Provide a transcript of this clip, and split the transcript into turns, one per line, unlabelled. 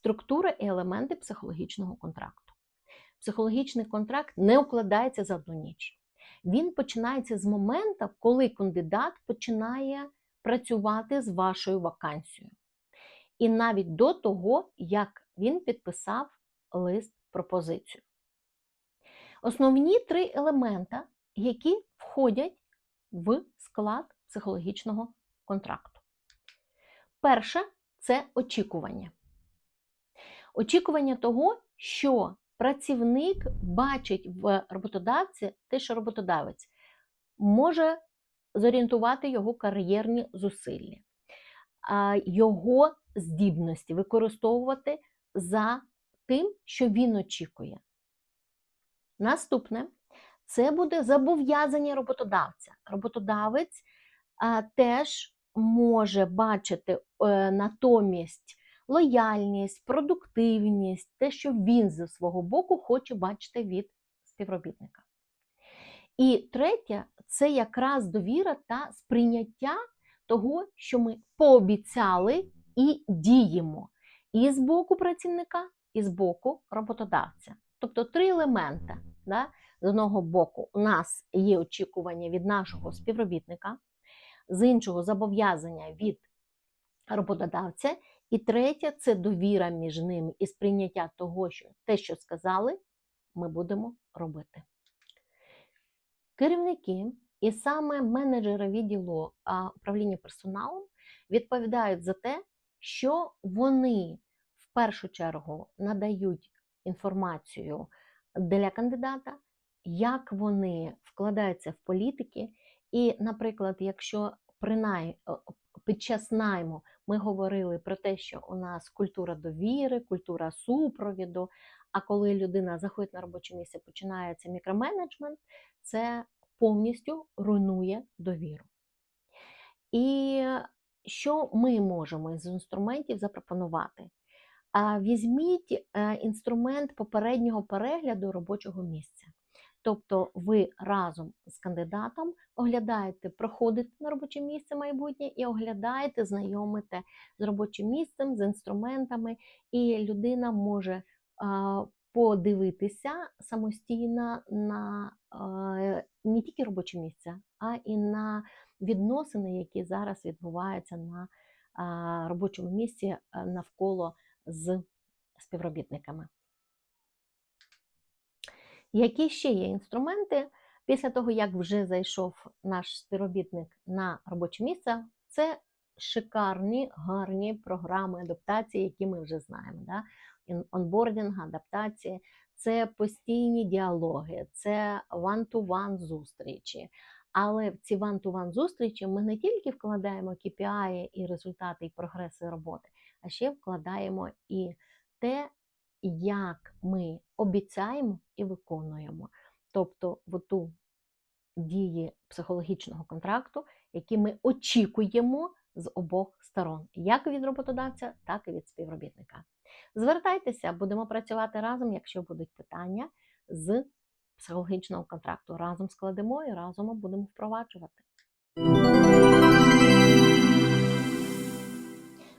Структура і елементи психологічного контракту. Психологічний контракт не укладається за одну ніч. Він починається з моменту, коли кандидат починає працювати з вашою вакансією. І навіть до того, як він підписав лист пропозицію. Основні три елемента, які входять в склад психологічного контракту. Перше це очікування. Очікування того, що працівник бачить в роботодавці те, що роботодавець може зорієнтувати його кар'єрні зусилля, його здібності використовувати за тим, що він очікує. Наступне це буде зобов'язання роботодавця. Роботодавець теж може бачити е, натомість лояльність, продуктивність, те, що він зі свого боку хоче бачити від співробітника. І третє це якраз довіра та сприйняття того, що ми пообіцяли і діємо і з боку працівника, і з боку роботодавця. Тобто три елементи. Да? З одного боку, у нас є очікування від нашого співробітника, з іншого зобов'язання від роботодавця, і третє це довіра між ними і сприйняття того, що те, що сказали, ми будемо робити. Керівники і саме менеджери відділу управління персоналом відповідають за те, що вони в першу чергу надають інформацію для кандидата, як вони вкладаються в політики. І, наприклад, якщо принаймні під час найму ми говорили про те, що у нас культура довіри, культура супровіду. А коли людина заходить на робоче місце, починається мікроменеджмент, це повністю руйнує довіру. І що ми можемо з інструментів запропонувати? Візьміть е, інструмент попереднього перегляду робочого місця. Тобто ви разом з кандидатом оглядаєте, проходите на робоче місце майбутнє і оглядаєте, знайомите з робочим місцем, з інструментами, і людина може подивитися самостійно на не тільки робоче місце, а і на відносини, які зараз відбуваються на робочому місці навколо з співробітниками. Які ще є інструменти після того, як вже зайшов наш співробітник на робоче місце, це шикарні, гарні програми адаптації, які ми вже знаємо. Да? Онбординг, адаптації, це постійні діалоги, це one-to-one зустрічі. Але в ці one-to-one зустрічі ми не тільки вкладаємо KPI і результати, і прогреси роботи, а ще вкладаємо і те, як ми обіцяємо і виконуємо. Тобто в ту дії психологічного контракту, які ми очікуємо з обох сторон, як від роботодавця, так і від співробітника. Звертайтеся, будемо працювати разом, якщо будуть питання з психологічного контракту. Разом складемо і разом будемо впроваджувати.